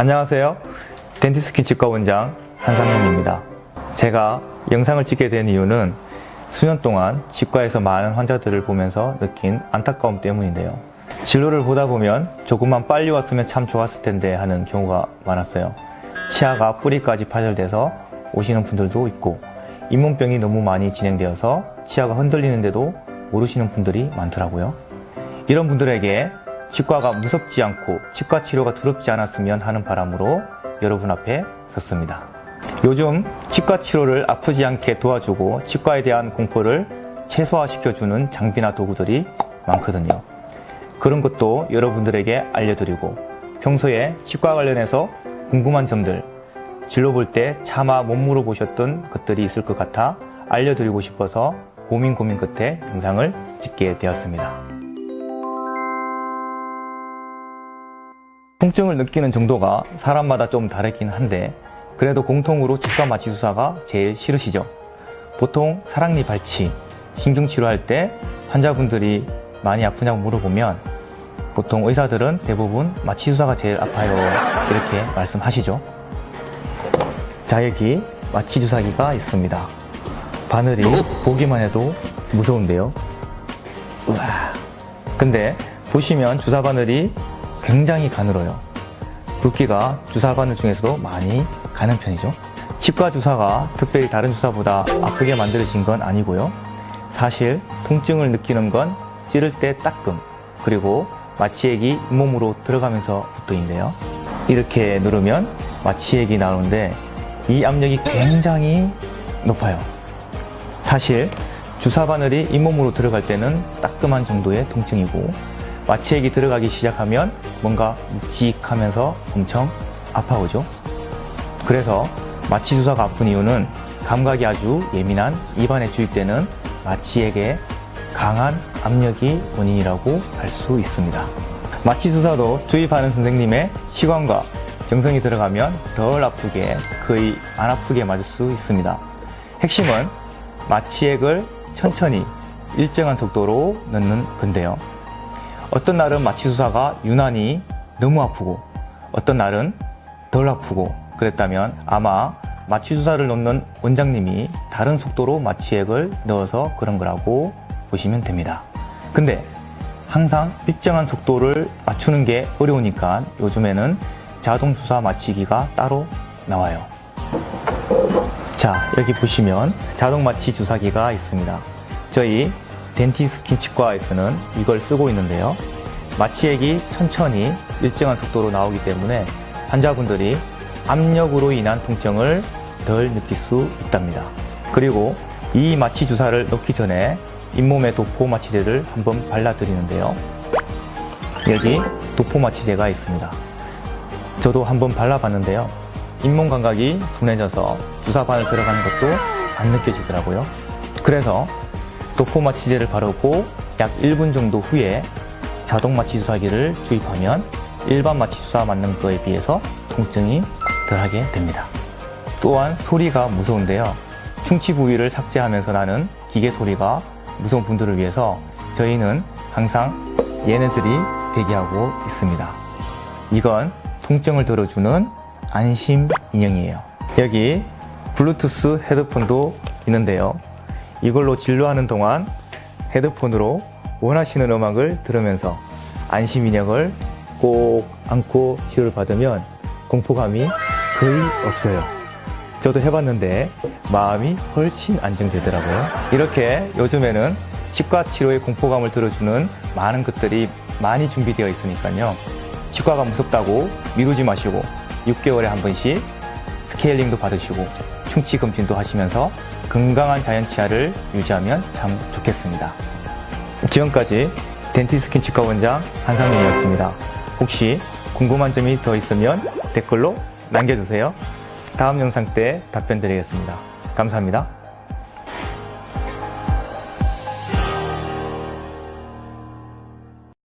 안녕하세요. 덴티스킨 치과 원장 한상민입니다. 제가 영상을 찍게 된 이유는 수년 동안 치과에서 많은 환자들을 보면서 느낀 안타까움 때문인데요. 진료를 보다 보면 조금만 빨리 왔으면 참 좋았을 텐데 하는 경우가 많았어요. 치아가 뿌리까지 파열돼서 오시는 분들도 있고 잇몸병이 너무 많이 진행되어서 치아가 흔들리는데도 모르시는 분들이 많더라고요. 이런 분들에게 치과가 무섭지 않고 치과 치료가 두렵지 않았으면 하는 바람으로 여러분 앞에 섰습니다. 요즘 치과 치료를 아프지 않게 도와주고 치과에 대한 공포를 최소화시켜주는 장비나 도구들이 많거든요. 그런 것도 여러분들에게 알려드리고 평소에 치과 관련해서 궁금한 점들, 진료 볼 때 차마 못 물어보셨던 것들이 있을 것 같아 알려드리고 싶어서 고민 고민 끝에 영상을 찍게 되었습니다. 통증을 느끼는 정도가 사람마다 좀 다르긴 한데 그래도 공통으로 치과 마취 주사가 제일 싫으시죠. 보통 사랑니 발치, 신경 치료할 때 환자분들이 많이 아프냐고 물어보면 보통 의사들은 대부분 마취 주사가 제일 아파요 이렇게 말씀하시죠. 자 여기 마취 주사기가 있습니다. 바늘이 보기만 해도 무서운데요. 우와. 근데 보시면 주사 바늘이 굉장히 가늘어요. 붓기가 주사 바늘 중에서도 많이 가는 편이죠. 치과 주사가 특별히 다른 주사보다 아프게 만들어진 건 아니고요. 사실 통증을 느끼는 건 찌를 때 따끔 그리고 마취액이 잇몸으로 들어가면서 부터인데요. 이렇게 누르면 마취액이 나오는데 이 압력이 굉장히 높아요. 사실 주사 바늘이 잇몸으로 들어갈 때는 따끔한 정도의 통증이고 마취액이 들어가기 시작하면 뭔가 묵직하면서 엄청 아파오죠. 그래서 마취 주사가 아픈 이유는 감각이 아주 예민한 입안에 주입되는 마취액의 강한 압력이 원인이라고 할 수 있습니다. 마취 주사도 주입하는 선생님의 시간과 정성이 들어가면 덜 아프게 거의 안 아프게 맞을 수 있습니다. 핵심은 마취액을 천천히 일정한 속도로 넣는 건데요. 어떤 날은 마취 주사가 유난히 너무 아프고 어떤 날은 덜 아프고 그랬다면 아마 마취 주사를 놓는 원장님이 다른 속도로 마취액을 넣어서 그런 거라고 보시면 됩니다. 근데 항상 일정한 속도를 맞추는 게 어려우니까 요즘에는 자동 주사 마취기가 따로 나와요. 자, 여기 보시면 자동 마취 주사기가 있습니다. 저희 덴티스킨 치과에서는 이걸 쓰고 있는데요. 마취액이 천천히 일정한 속도로 나오기 때문에 환자분들이 압력으로 인한 통증을 덜 느낄 수 있답니다. 그리고 이 마취 주사를 넣기 전에 잇몸에 도포 마취제를 한번 발라드리는데요. 여기 도포 마취제가 있습니다. 저도 한번 발라봤는데요. 잇몸 감각이 둔해져서 주사 바늘 들어가는 것도 안 느껴지더라고요. 그래서 도포 마취제를 바르고 약 1분 정도 후에 자동 마취 주사기를 주입하면 일반 마취 맞는 거에 비해서 통증이 덜하게 됩니다. 또한 소리가 무서운데요. 충치 부위를 삭제하면서 나는 기계 소리가 무서운 분들을 위해서 저희는 항상 얘네들이 대기하고 있습니다. 이건 통증을 덜어주는 안심 인형이에요. 여기 블루투스 헤드폰도 있는데요. 이걸로 진료하는 동안 헤드폰으로 원하시는 음악을 들으면서 안심 인형을 꼭 안고 치료를 받으면 공포감이 거의 없어요. 저도 해봤는데 마음이 훨씬 안정되더라고요. 이렇게 요즘에는 치과 치료의 공포감을 들어주는 많은 것들이 많이 준비되어 있으니까요. 치과가 무섭다고 미루지 마시고 6개월에 한 번씩 스케일링도 받으시고 충치 검진도 하시면서 건강한 자연 치아를 유지하면 참 좋겠습니다. 지금까지 덴티스킨 치과 원장 한상민이었습니다. 혹시 궁금한 점이 더 있으면 댓글로 남겨주세요. 다음 영상 때 답변 드리겠습니다. 감사합니다.